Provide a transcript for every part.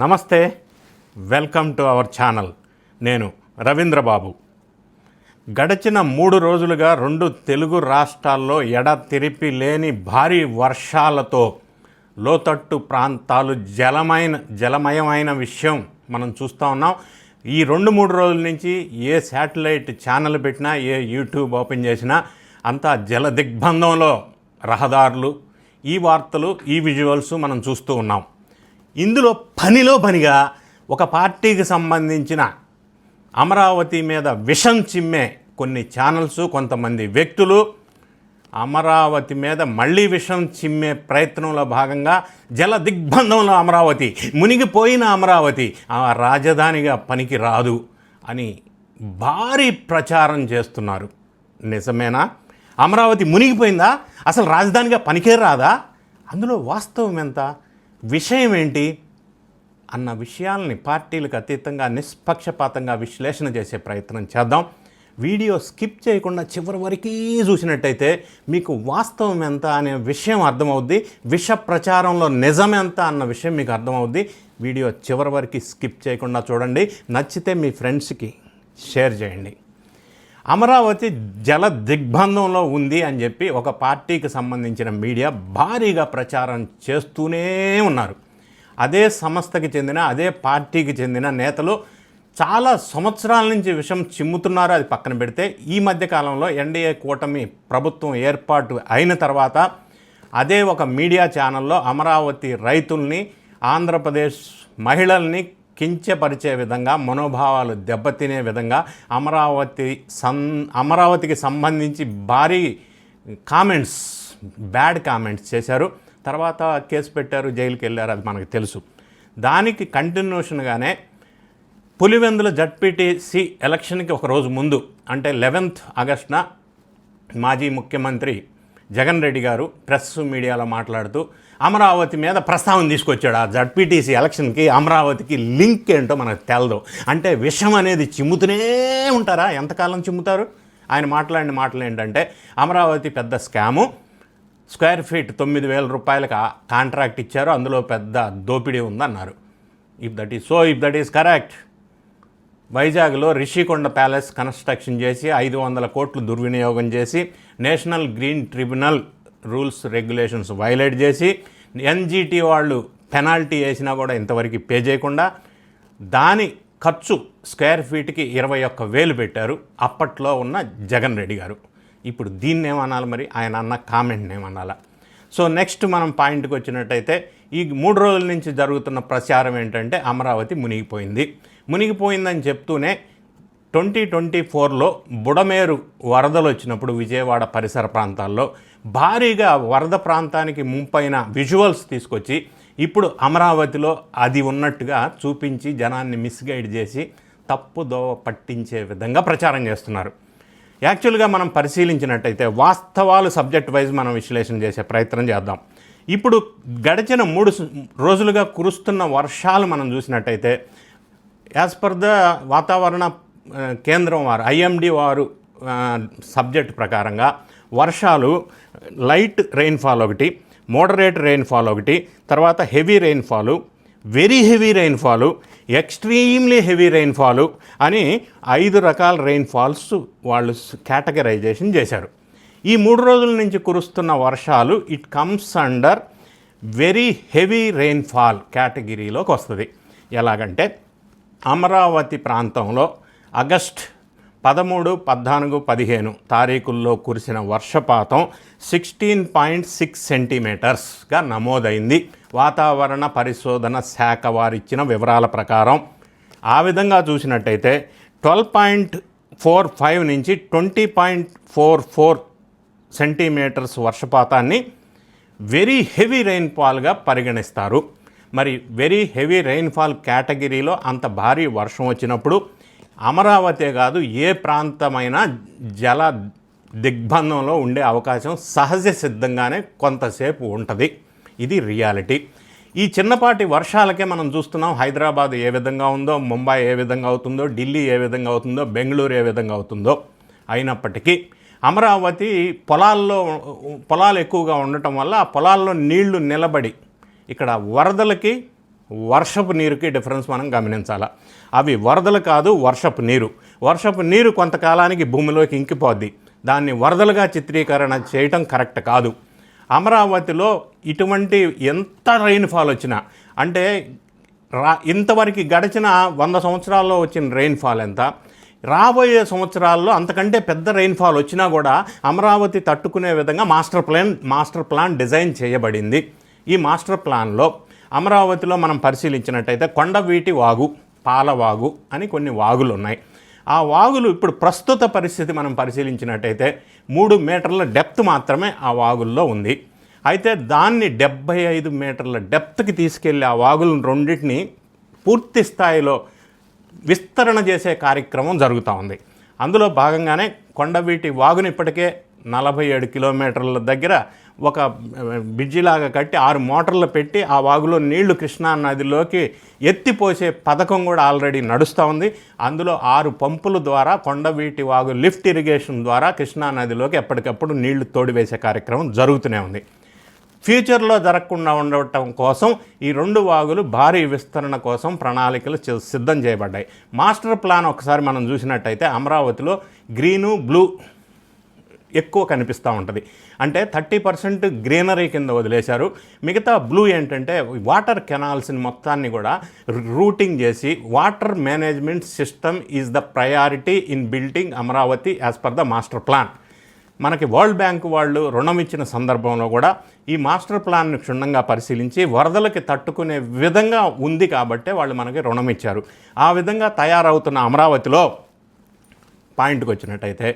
నమస్తే welcome to our channel. నేను రవీంద్రబాబు. గడిచిన మూడు రోజులుగా రెండు తెలుగు రాష్ట్రాల్లో ఎడతెరిపి లేని భారీ వర్షాలతో లోతట్టు ప్రాంతాలు జలమైన జలమయమైన విషయం మనం చూస్తూ ఉన్నాం. ఈ రెండు మూడు రోజుల నుంచి ఏ శాటిలైట్ ఛానల్ పెట్టినా ఏ యూట్యూబ్ ఓపెన్ చేసినా అంతా జల దిగ్బంధంలో రహదారులు. ఈ వార్తలు ఈ విజువల్స్ మనం చూస్తూ ఉన్నాం. ఇందులో పనిలో పనిగా ఒక పార్టీకి సంబంధించిన అమరావతి మీద విషం చిమ్మే కొన్ని ఛానల్స్ కొంతమంది వ్యక్తులు అమరావతి మీద మళ్ళీ విషం చిమ్మే ప్రయత్నంలో భాగంగా జల దిగ్బంధంలో అమరావతి మునిగిపోయిన అమరావతి ఆ రాజధానిగా పనికి రాదు అని భారీ ప్రచారం చేస్తున్నారు. నిజమేనా? అమరావతి మునిగిపోయిందా? అసలు రాజధానిగా పనికే రాదా? అందులో వాస్తవం ఎంత? విషయం ఏంటి అన్న విషయాల్ని పార్టీలకు అతీతంగా నిష్పక్షపాతంగా విశ్లేషణ చేసే ప్రయత్నం చేద్దాం. వీడియో స్కిప్ చేయకుండా చివరి వరకు చూసినట్టయితే మీకు వాస్తవం ఎంత అనే విషయం అర్థమవుద్ది. విష ప్రచారంలో నిజం ఎంత అన్న విషయం మీకు అర్థమవుద్ది. వీడియో చివరి వరకు స్కిప్ చేయకుండా చూడండి. నచ్చితే మీ ఫ్రెండ్స్కి షేర్ చేయండి. అమరావతి జల దిగ్బంధంలో ఉంది అని చెప్పి ఒక పార్టీకి సంబంధించిన మీడియా భారీగా ప్రచారం చేస్తూనే ఉన్నారు. అదే సంస్థకి చెందిన అదే పార్టీకి చెందిన నేతలు చాలా సంవత్సరాల నుంచి విషం చిమ్ముతున్నారు. అది పక్కన పెడితే ఈ మధ్యకాలంలో ఎన్డీఏ కూటమి ప్రభుత్వం ఏర్పాటు అయిన తర్వాత అదే ఒక మీడియా ఛానల్లో అమరావతి రైతుల్ని ఆంధ్రప్రదేశ్ మహిళల్ని కించపరిచే విధంగా మనోభావాలు దెబ్బతినే విధంగా అమరావతి సం అమరావతికి సంబంధించి భారీ కామెంట్స్ బ్యాడ్ కామెంట్స్ చేశారు. తర్వాత కేసు పెట్టారు జైలుకి వెళ్ళారు అది మనకు తెలుసు. దానికి కంటిన్యూషన్గానే పులివెందుల జడ్పీటీసీ ఎలక్షన్కి ఒక రోజు ముందు అంటే లెవెన్త్ ఆగస్టున మాజీ ముఖ్యమంత్రి జగన్ రెడ్డి గారు ప్రెస్ మీడియాలో మాట్లాడుతూ అమరావతి మీద ప్రస్తావన తీసుకొచ్చాడు ఆ జడ్పీటీసీ ఎలక్షన్కి అమరావతికి లింక్ ఏంటో మనకు తెలదు. అంటే విషం అనేది చిమ్ముతూనే ఉంటారా? ఎంతకాలం చిమ్ముతారు? ఆయన మాట్లాడిన మాటలు ఏంటంటే అమరావతి పెద్ద స్కాము. స్క్వేర్ ఫీట్ తొమ్మిది వేల రూపాయలకు కాంట్రాక్ట్ ఇచ్చారు అందులో పెద్ద దోపిడీ ఉందన్నారు. If that is so if that is correct వైజాగ్లో రిషికొండ ప్యాలెస్ కన్స్ట్రక్షన్ చేసి ఐదు వందల కోట్లు దుర్వినియోగం చేసి national green tribunal rules regulations violate చేసి ఎన్జీటీ వాళ్ళు పెనాల్టీ వేసినా కూడా ఇంతవరకు పే చేయకుండా దాని ఖర్చు స్క్వేర్ ఫీట్కి ఇరవై ఒక్క వేలు పెట్టారు. అప్పట్లో ఉన్న జగన్ రెడ్డి గారు. ఇప్పుడు దీన్ని ఏమనాలి మరి? ఆయన అన్న కామెంట్ని ఏమనాలా? సో నెక్స్ట్ మనం పాయింట్కి వచ్చినట్టయితే ఈ మూడు రోజుల నుంచి జరుగుతున్న ప్రచారం ఏంటంటే అమరావతి మునిగిపోయింది. మునిగిపోయిందని చెప్తూనే ట్వంటీ ట్వంటీ ఫోర్లో బుడమేరు వరదలు వచ్చినప్పుడు విజయవాడ పరిసర ప్రాంతాల్లో భారీగా వరద ప్రాంతానికి ముంపైన విజువల్స్ తీసుకొచ్చి ఇప్పుడు అమరావతిలో అది ఉన్నట్టుగా చూపించి జనాన్ని మిస్గైడ్ చేసి తప్పుదోవ పట్టించే విధంగా ప్రచారం చేస్తున్నారు. యాక్చువల్గా మనం పరిశీలించినట్టయితే వాస్తవాలు సబ్జెక్ట్ వైజ్ మనం విశ్లేషణ చేసే ప్రయత్నం చేద్దాం. ఇప్పుడు గడిచిన మూడు రోజులుగా కురుస్తున్న వర్షాలు మనం చూసినట్టయితే యాజ్ పర్ ద వాతావరణ కేంద్రం వారు ఐఎండి వారు సబ్జెక్ట్ ప్రకారంగా వర్షాలు లైట్ రెయిన్ఫాల్ ఒకటి మోడరేట్ రెయిన్ఫాల్ ఒకటి తర్వాత heavy rainfall very heavy rainfall extremely heavy rainfall అని ఐదు రకాల రెయిన్ఫాల్స్ వాళ్ళు కేటగరైజేషన్ చేశారు. ఈ మూడు రోజుల నుంచి కురుస్తున్న వర్షాలు it comes under very heavy rainfall కేటగిరీలోకి వస్తుంది. ఎలాగంటే అమరావతి ప్రాంతంలో ఆగస్ట్ పదమూడు పద్నాలుగు పదిహేను తారీఖుల్లో కురిసిన వర్షపాతం సిక్స్టీన్ పాయింట్ సిక్స్ సెంటీమీటర్స్గా నమోదైంది. వాతావరణ పరిశోధన శాఖ వారిచ్చిన వివరాల ప్రకారం ఆ విధంగా చూసినట్టయితే ట్వెల్వ్ పాయింట్ ఫోర్ ఫైవ్ నుంచి twenty point four four centimetres వర్షపాతాన్ని very heavy రెయిన్ఫాల్గా పరిగణిస్తారు. మరి వెరీ హెవీ రెయిన్ఫాల్ కేటగిరీలో అంత భారీ వర్షం వచ్చినప్పుడు అమరావతే కాదు ఏ ప్రాంతమైనా జల దిగ్బంధంలో ఉండే అవకాశం సహజ సిద్ధంగానే కొంతసేపు ఉంటుంది. ఇది రియాలిటీ. ఈ చిన్నపాటి వర్షాలకే మనం చూస్తున్నాం హైదరాబాద్ ఏ విధంగా ఉందో ముంబై ఏ విధంగా అవుతుందో ఢిల్లీ ఏ విధంగా అవుతుందో బెంగళూరు ఏ విధంగా అవుతుందో అయినప్పటికీ అమరావతి పొలాల్లో పొలాలు ఎక్కువగా ఉండటం వల్ల ఆ పొలాల్లో నీళ్ళు నిలబడి ఇక్కడ వరదలకి వర్షపు నీరుకి డిఫరెన్స్ మనం గమనించాలా. అవి వరదలు కాదు వర్షపు నీరు. వర్షపు నీరు కొంతకాలానికి భూమిలోకి ఇంకిపోద్ది. దాన్ని వరదలుగా చిత్రీకరణ చేయటం కరెక్ట్ కాదు. అమరావతిలో ఇటువంటి ఎంత రెయిన్ఫాల్ వచ్చినా అంటే రా ఇంతవరకు గడిచిన వంద సంవత్సరాల్లో వచ్చిన రెయిన్ఫాల్ ఎంత? రాబోయే సంవత్సరాల్లో అంతకంటే పెద్ద రెయిన్ఫాల్ వచ్చినా కూడా అమరావతి తట్టుకునే విధంగా master plan master plan design చేయబడింది. ఈ మాస్టర్ ప్లాన్లో అమరావతిలో మనం పరిశీలించినట్టయితే కొండవీటి వాగు పాలవాగు అని కొన్ని వాగులు ఉన్నాయి ఆ వాగులు ఇప్పుడు ప్రస్తుత పరిస్థితి మనం పరిశీలించినట్టయితే మూడు మీటర్ల డెప్త్ మాత్రమే ఆ వాగుల్లో ఉంది. అయితే దాన్ని డెబ్బై ఐదు మీటర్ల డెప్త్కి తీసుకెళ్ళి ఆ వాగులను రెండింటిని పూర్తి స్థాయిలో విస్తరణ చేసే కార్యక్రమం జరుగుతూ ఉంది. అందులో భాగంగానే కొండవీటి వాగుని ఇప్పటికే నలభై ఏడు కిలోమీటర్ల దగ్గర ఒక బ్రిడ్జిలాగా కట్టి ఆరు మోటార్లు పెట్టి ఆ వాగులో నీళ్ళు కృష్ణా నదిలోకి ఎత్తిపోసే పథకం కూడా ఆల్రెడీ నడుస్తూ ఉంది. అందులో ఆరు పంపుల ద్వారా కొండవీటి వాగు లిఫ్ట్ ఇరిగేషన్ ద్వారా కృష్ణా నదిలోకి ఎప్పటికప్పుడు నీళ్ళు తోడివేసే కార్యక్రమం జరుగుతూనే ఉంది. ఫ్యూచర్లో జరగకుండా ఉండటం కోసం ఈ రెండు వాగులు భారీ విస్తరణ కోసం ప్రణాళికలు సిద్ధం చేయబడ్డాయి. మాస్టర్ ప్లాన్ ఒకసారి మనం చూసినట్టయితే అమరావతిలో గ్రీను బ్లూ ఎక్కువ కనిపిస్తూ ఉంటుంది. అంటే థర్టీ పర్సెంట్ గ్రీనరీ కింద వదిలేశారు. మిగతా బ్లూ ఏంటంటే వాటర్ కెనాల్స్ని మొత్తాన్ని కూడా రూటింగ్ చేసి water management system is the priority in building Amaravati as per the master plan. మనకి వరల్డ్ బ్యాంక్ వాళ్ళు రుణం ఇచ్చిన సందర్భంలో కూడా ఈ మాస్టర్ ప్లాన్ను క్షుణ్ణంగా పరిశీలించి వరదలకి తట్టుకునే విధంగా ఉంది కాబట్టే వాళ్ళు మనకి రుణం ఇచ్చారు. ఆ విధంగా తయారవుతున్న అమరావతిలో పాయింట్కి వచ్చినట్టయితే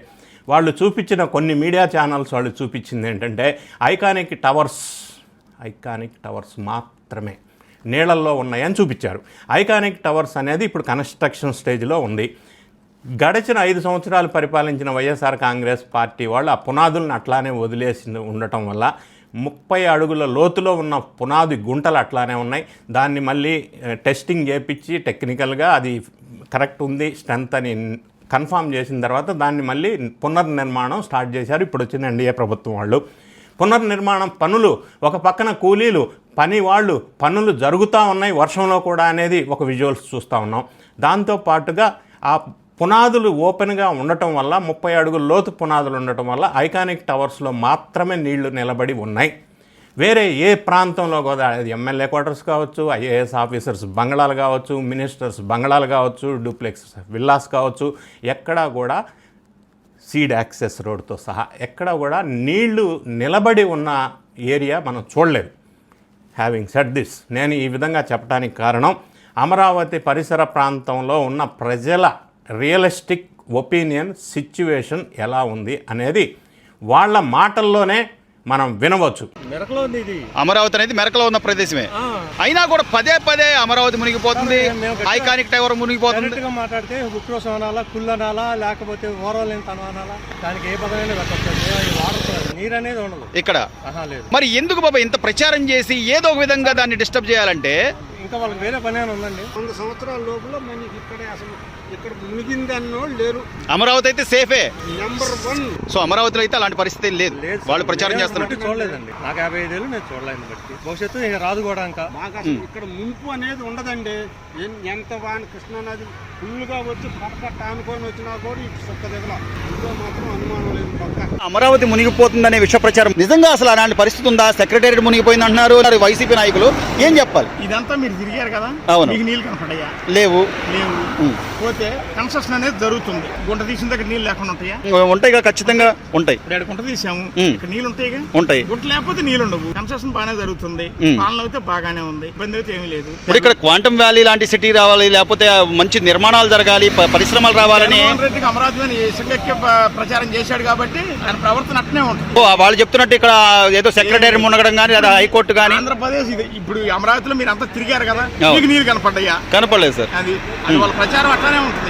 వాళ్ళు చూపించిన కొన్ని మీడియా ఛానల్స్ వాళ్ళు చూపించింది ఏంటంటే ఐకానిక్ టవర్స్ ఐకానిక్ టవర్స్ మాత్రమే నీళ్ళల్లో ఉన్నాయని చూపించారు. ఐకానిక్ టవర్స్ అనేది ఇప్పుడు కన్స్ట్రక్షన్ స్టేజ్లో ఉంది. గడిచిన ఐదు సంవత్సరాలు పరిపాలించిన వైఎస్ఆర్ కాంగ్రెస్ పార్టీ వాళ్ళు ఆ పునాదులను అట్లానే వదిలేసి ఉండటం వల్ల ముప్పై అడుగుల లోతులో ఉన్న పునాది గుంటలు అట్లానే ఉన్నాయి. దాన్ని మళ్ళీ టెస్టింగ్ చేపించి టెక్నికల్గా అది కరెక్ట్ ఉంది స్ట్రెంత్ అని కన్ఫామ్ చేసిన తర్వాత దాన్ని మళ్ళీ పునర్నిర్మాణం స్టార్ట్ చేశారు. ఇప్పుడు వచ్చిన ఎన్డీఏ ప్రభుత్వం వాళ్ళు. పునర్నిర్మాణం పనులు ఒక పక్కన కూలీలు పని వాళ్ళు పనులు జరుగుతూ ఉన్నాయి. వర్షంలో కూడా అనేది ఒక విజువల్స్ చూస్తూ ఉన్నాం. దాంతో పాటుగా ఆ పునాదులు ఓపెన్గా ఉండటం వల్ల ముప్పై అడుగుల లోతు పునాదులు ఉండటం వల్ల ఐకానిక్ టవర్స్లో మాత్రమే నీళ్ళు నిలబడి ఉన్నాయి. వేరే ఏ ప్రాంతంలో కూడా అది ఎమ్మెల్యే క్వార్టర్స్ కావచ్చు ఐఏఎస్ ఆఫీసర్స్ బంగళాలు కావచ్చు మినిస్టర్స్ బంగళాలు కావచ్చు డూప్లెక్స్ విల్లాస్ కావచ్చు ఎక్కడా కూడా సీడ్ యాక్సెస్ రోడ్తో సహా ఎక్కడ కూడా నీళ్ళు నిలబడి ఉన్న ఏరియా మనం చూడలేదు. హ్యావింగ్ సెట్ దిస్ నేను ఈ విధంగా చెప్పడానికి కారణం అమరావతి పరిసర ప్రాంతంలో ఉన్న ప్రజల రియలిస్టిక్ ఒపీనియన్ సిచ్యువేషన్ ఎలా ఉంది అనేది వాళ్ళ మాటల్లోనే మనం వినవచ్చు. మెరకలో ఉంది ఇది. అమరావతి అనేది మెరకలో ఉన్న ప్రదేశమే. అయినా కూడా పదే పదే అమరావతి మునిగిపోతుంది. ఐకానిక్ టవర్ మునిగిపోతుంది. మాట్లాడితే ఉక్రోసం అనాలా కుళ్ళు అనాలా లేకపోతే ఓరవలేని తనం అనాలా దానికి ఏ పదమైనా నీరు అనేది ఉండదు. ఇక్కడ. మరి ఎందుకు బాబా ఇంత ప్రచారం చేసి ఏదో ఒక విధంగా దాన్ని డిస్టర్బ్ చేయాలంటే ఇంకా వాళ్ళకి వేరే పని ఉందండి? వంద సంవత్సరాల లోపల మనకి ఇక్కడే అసలు ఇక్కడ మునిగిందన్నోళ్ళు లేరు. అమరావతి అయితే సేఫే నెంబర్ వన్ సో అమరావతిలో అయితే అలాంటి పరిస్థితి ఏం లేదు. లేదు వాళ్ళు ప్రచారం నేను చేస్తున్నారు. చూడలేదండి. నాకు యాభై ఐదేళ్ళు నేను చూడలేదు బట్టి. భవిష్యత్తు ఇక రాదు కూడా ఇంకా. మాకు అసలు ఇక్కడ ముంపు అనేది ఉండదండి. ఎన్- ఎంత వాన కృష్ణా నది ఫుల్గా వచ్చి పక్క ఆనుకొని వచ్చినా కూడా ఇటు సుక్క దిగల ఇందులో మాత్రం అనుమానం లేదు. పక్క. అమరావతి మునిగిపోతుందనే విష ప్రచారం. నిజంగా అసలు అలాంటి పరిస్థితి ఉందా? సెక్రటేరియట్ మునిగిపోయింది అంటున్నారు మరి వైసీపీ నాయకులు ఏం చెప్పాలి? ఇదంతా మీరు తిరిగారు కదా? అవును. మీకు నీళ్ళు కనపడయ్యా లేవు. లేవు. పోతే కన్స్ట్రక్షన్ అనేది జరుగుతుంది. గుంట తీసిన దగ్గర నీళ్ళు లేకుండా ఉంటాయా? ఉంటాయి కదా ఖచ్చితంగా ఉంటాయి. ఇప్పుడు ఇక్కడ గుంట తీసాము. ఇక్కడ నీళ్ళు ఉంటాయిగా? ఉంటాయి. గుంట లేకపోతే నీళ్ళు ఉండవు. కన్స్ట్రక్షన్ బాగానే జరుగుతుంది. పాలన అయితే బాగానే ఉంది. ఇబ్బంది అయితే ఏమీ లేదు. ఇప్పుడు ఇక్కడ క్వాంటమ్ వ్యాలీ లాంటి సిటీ రావాలి లేకపోతే మంచి నిర్మాణాలు జరగాలి పరిశ్రమలు రావాలని రెడ్డికి అమరావతి ప్రచారం చేశాడు కాబట్టి ఆయన ప్రవర్తన అట్నే ఉంటుంది. వాళ్ళు చెప్తున్నట్టు ఇక్కడ ఏదో సెక్రటరీ మునగడం కానీ లేదా హైకోర్టు కానీ ఆంధ్రప్రదేశ్ ఇది. ఇప్పుడు అమరావతిలో మీరు అంతా తిరిగారు కదా. మీకు నీళ్ళు కనపడ్డాయా? కనపడలేదు సార్. అది అది వాళ్ళ ప్రచారం అట్లానే ఉంటుంది.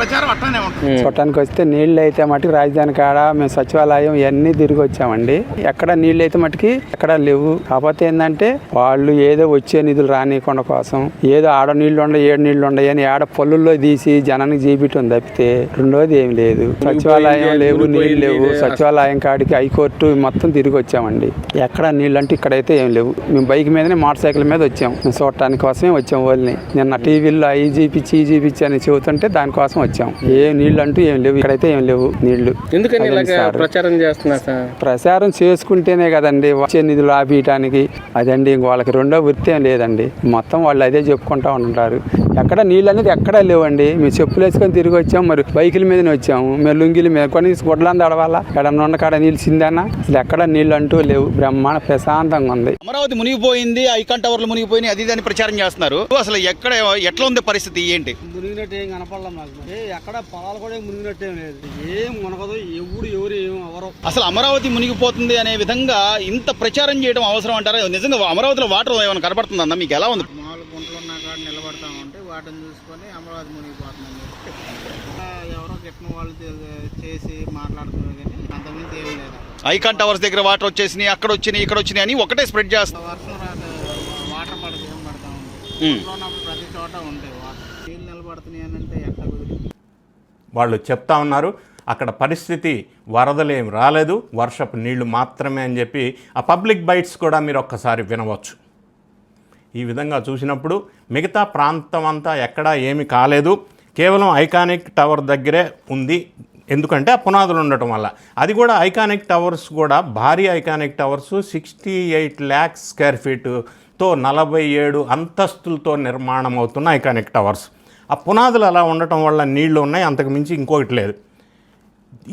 ప్రచారం అట్లానే ఉంటుంది. చూడటానికి వస్తే నీళ్ళు అయితే మటుకు రాజధాని కాడ మేము సచివాలయం ఇవన్నీ తిరిగి వచ్చామండి. ఎక్కడ నీళ్ళు అయితే మటుకి ఎక్కడ లేవు. కాకపోతే ఏంటంటే వాళ్ళు ఏదో వచ్చే నిధులు రానియకుండా కోసం ఏదో ఆడ నీళ్ళు ఉండ ఏడు నీళ్ళు ఉండయి అని ఆడ పొల్లుల్లో తీసి జనానికి జీపిటం తప్పితే రెండోది ఏం లేదు. సచివాలయం లేవు నీళ్ళు లేవు. సచివాలయం కాడికి హైకోర్టు మొత్తం తిరిగి వచ్చామండి. ఎక్కడ నీళ్ళు అంటే ఇక్కడైతే ఏం లేవు. మేము బైక్ మీదనే మోటార్ సైకిల్ మీద వచ్చాం. చూడటానికి కోసమే వచ్చాం వాళ్ళని నిన్న టీవీలో అవి చూపించి ఈ చూపించి అని చెబుతుంటే దానికోసం వచ్చాం. ఏ నీళ్ళు అంటూ ఏం లేవు. ఇక్కడైతే ఏం లేవు నీళ్ళు ఎందుకని. ప్రచారం చేస్తున్నారు సార్? ప్రసారం చేసుకుంటేనే కదండి వచ్చే నిధులు ఆపేయటానికి. అదండి ఇంక వాళ్ళకి రెండో వృత్తి ఏం లేదండి. మొత్తం వాళ్ళు అదే చెప్పుకుంటా ఉంటారు ఎక్కడ నీళ్ళు అనేది ఎక్కడా లేవండి. మేము చెప్పులు వేసుకొని తిరిగి వచ్చాం. మరి బైకుల మీదనే వచ్చాము. మేము లుంగిల మీద కొన్ని గుడ్లంది అడవాలా ఎడన్నా ఉన్న కాడ నీళ్ళు చిందన్నా అసలు ఎక్కడ నీళ్ళు అంటూ లేవు. బ్రహ్మాండ ప్రశాంతంగా ఉంది. అమరావతి మునిగిపోయింది. ఐకాన్ టవర్లు మునిగిపోయినాయి అది ఇది అని ప్రచారం చేస్తున్నారు. అసలు ఎక్కడ ఎట్లా ఉంది పరిస్థితి ఏంటి? మునిగినట్టు ఏం కనపడలే మాకు. ఏ ఎక్కడ పొలాలు కూడా మునిగినట్టు ఏం లేదు. ఏం మునగదు ఎప్పుడు ఎవరు ఏం ఎవరు అసలు అమరావతి మునిగిపోతుంది అనే విధంగా ఇంత ప్రచారం చేయడం అవసరం అంటారా? నిజంగా అమరావతిలో వాటర్ ఏమైనా కనబడుతుందన్న మీకు ఎలా ఉంది? మామూలు గుంటలు ఉన్న కాడ నిలబడతా ఉంటే వాటిని చూసుకొని అమరావతి ఆ, ఎవరో గిట్టిన వాళ్ళు చేసి మాట్లాడుతున్నారు కానీ అంతకుమించి ఏం లేదు. ఐకాన్ టవర్స్ దగ్గర వాటర్ వచ్చేసినాయి అక్కడ వచ్చినాయి ఇక్కడ వచ్చినాయి అని ఒకటే స్ప్రెడ్ చేస్తారు వర్షం రాక వాటర్ పడితే ఏం పడతా ఉంది ఉమ్. గుంటలో ఉన్నప్పుడు ప్రతి చోట ఉంటాయి వాటర్. నిలబడుతున్నాయి అని అంటే ఎట్లా వాళ్ళు చెప్తా ఉన్నారు అక్కడ పరిస్థితి వరదలేం రాలేదు వర్షపు నీళ్ళు మాత్రమే అని చెప్పి ఆ పబ్లిక్ బైట్స్ కూడా మీరు ఒక్కసారి వినవచ్చు. ఈ విధంగా చూసినప్పుడు మిగతా ప్రాంతం అంతా ఎక్కడా ఏమి కాలేదు కేవలం ఐకానిక్ టవర్ దగ్గరే ఉంది. ఎందుకంటే ఆ పునాదులు ఉండటం వల్ల. అది కూడా ఐకానిక్ టవర్స్ కూడా భారీ iconic towers sixty eight lakhs square తో నలభై ఏడు అంతస్తులతో నిర్మాణం అవుతున్న ఐకానిక్ టవర్స్. ఆ పునాదులు అలా ఉండటం వల్ల నీళ్ళు ఉన్నాయి అంతకు మించి ఇంకొకటి లేదు.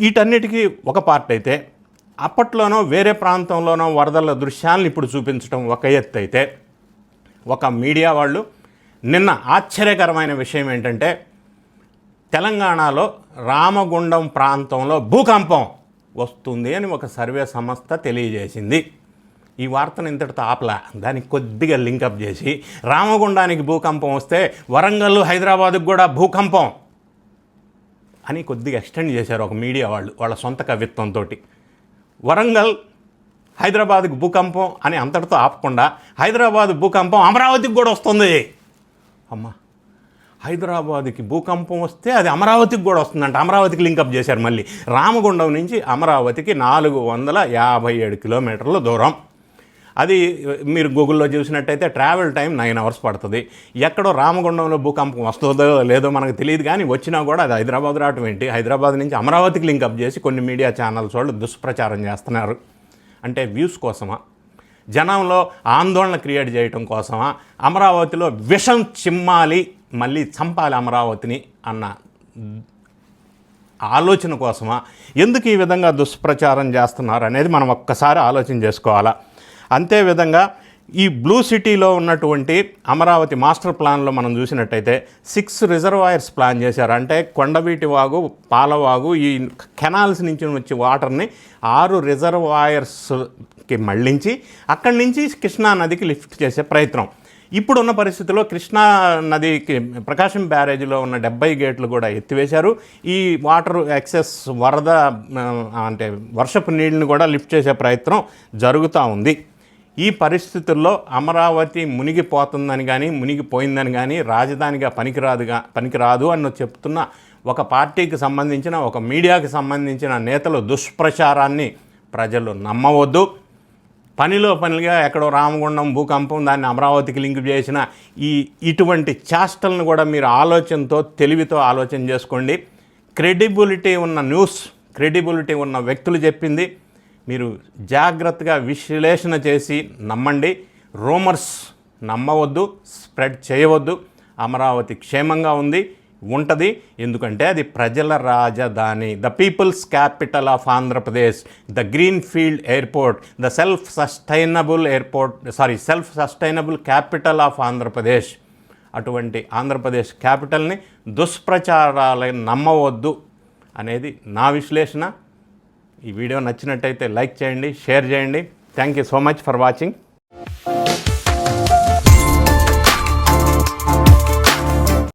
వీటన్నిటికీ ఒక పార్ట్ అయితే అప్పట్లోనో వేరే ప్రాంతంలోనో వరదల దృశ్యాలను ఇప్పుడు చూపించడం ఒక ఎత్తు అయితే ఒక మీడియా వాళ్ళు నిన్న ఆశ్చర్యకరమైన విషయం ఏంటంటే తెలంగాణలో రామగుండం ప్రాంతంలో భూకంపం వస్తుంది అని ఒక సర్వే సంస్థ తెలియజేసింది. ఈ వార్తను ఇంతటితో ఆపలా. దానికి కొద్దిగా లింకప్ చేసి రామగుండానికి భూకంపం వస్తే వరంగల్ హైదరాబాద్కు కూడా భూకంపం అని కొద్దిగా ఎక్స్టెండ్ చేశారు ఒక మీడియా వాళ్ళు వాళ్ళ సొంత కవిత్వంతో వరంగల్ హైదరాబాద్కి భూకంపం అని అంతటితో ఆపకుండా హైదరాబాద్ భూకంపం అమరావతికి కూడా వస్తుంది. అమ్మా హైదరాబాద్కి భూకంపం వస్తే అది అమరావతికి కూడా వస్తుందంట. అమరావతికి లింకప్ చేశారు మళ్ళీ. రామగుండం నుంచి అమరావతికి నాలుగు వందల యాభై ఏడు కిలోమీటర్ల దూరం. అది మీరు గూగుల్లో చూసినట్టయితే ట్రావెల్ టైం నైన్ అవర్స్ పడుతుంది. ఎక్కడో రామగుండంలో భూకంపం వస్తుందో లేదో మనకు తెలియదు కానీ వచ్చినా కూడా అది హైదరాబాద్ రావటం ఏంటి? హైదరాబాద్ నుంచి అమరావతికి లింకప్ చేసి కొన్ని మీడియా ఛానల్స్ వాళ్ళు దుష్ప్రచారం చేస్తున్నారు. అంటే వ్యూస్ కోసమా? జనంలో ఆందోళన క్రియేట్ చేయటం కోసమా? అమరావతిలో విషం చిమ్మాలి మళ్ళీ చంపాలి అమరావతిని అన్న ఆలోచన కోసమా? ఎందుకు ఈ విధంగా దుష్ప్రచారం చేస్తున్నారు అనేది మనం ఒక్కసారి ఆలోచన చేసుకోవాలా? అంతే విధంగా ఈ బ్లూ సిటీలో ఉన్నటువంటి అమరావతి మాస్టర్ ప్లాన్లో మనం చూసినట్టయితే సిక్స్ రిజర్వాయర్స్ ప్లాన్ చేశారు. అంటే కొండవీటి వాగు పాలవాగు ఈ కెనాల్స్ నుంచి వచ్చే వాటర్ని ఆరు రిజర్వాయర్స్కి మళ్ళించి అక్కడి నుంచి కృష్ణా నదికి లిఫ్ట్ చేసే ప్రయత్నం. ఇప్పుడున్న పరిస్థితిలో కృష్ణా నదికి ప్రకాశం బ్యారేజ్లో ఉన్న డెబ్బై గేట్లు కూడా ఎత్తివేశారు. ఈ వాటర్ ఎక్సెస్ వరద అంటే వర్షపు నీళ్ళని కూడా లిఫ్ట్ చేసే ప్రయత్నం జరుగుతూ ఉంది. ఈ పరిస్థితుల్లో అమరావతి మునిగిపోతుందని కానీ మునిగిపోయిందని కానీ రాజధానిగా పనికిరాదుగా పనికిరాదు అని చెప్తున్న ఒక పార్టీకి సంబంధించిన ఒక మీడియాకి సంబంధించిన నేతలు దుష్ప్రచారాన్ని ప్రజలు నమ్మవద్దు. పనిలో పనిగా ఎక్కడో రామగుండం భూకంపం దాన్ని అమరావతికి లింక్ చేసిన ఈ ఇటువంటి చేష్టలను కూడా మీరు ఆలోచనతో తెలివితో ఆలోచన చేసుకోండి. క్రెడిబిలిటీ ఉన్న న్యూస్ క్రెడిబిలిటీ ఉన్న వ్యక్తులు చెప్పింది మీరు జాగ్రత్తగా విశ్లేషణ చేసి నమ్మండి. రూమర్స్ నమ్మవద్దు స్ప్రెడ్ చేయవద్దు. అమరావతి క్షేమంగా ఉంది ఉంటుంది. ఎందుకంటే అది ప్రజల రాజధాని. The people's capital of Andhra Pradesh the green field airport the self sustainable airport sorry self sustainable capital of Andhra Pradesh. అటువంటి ఆంధ్రప్రదేశ్ క్యాపిటల్ని దుష్ప్రచారాలను నమ్మవద్దు అనేది నా విశ్లేషణ. ఈ వీడియో నచ్చినట్టయితే లైక్ చేయండి షేర్ చేయండి. Thank you so much for watching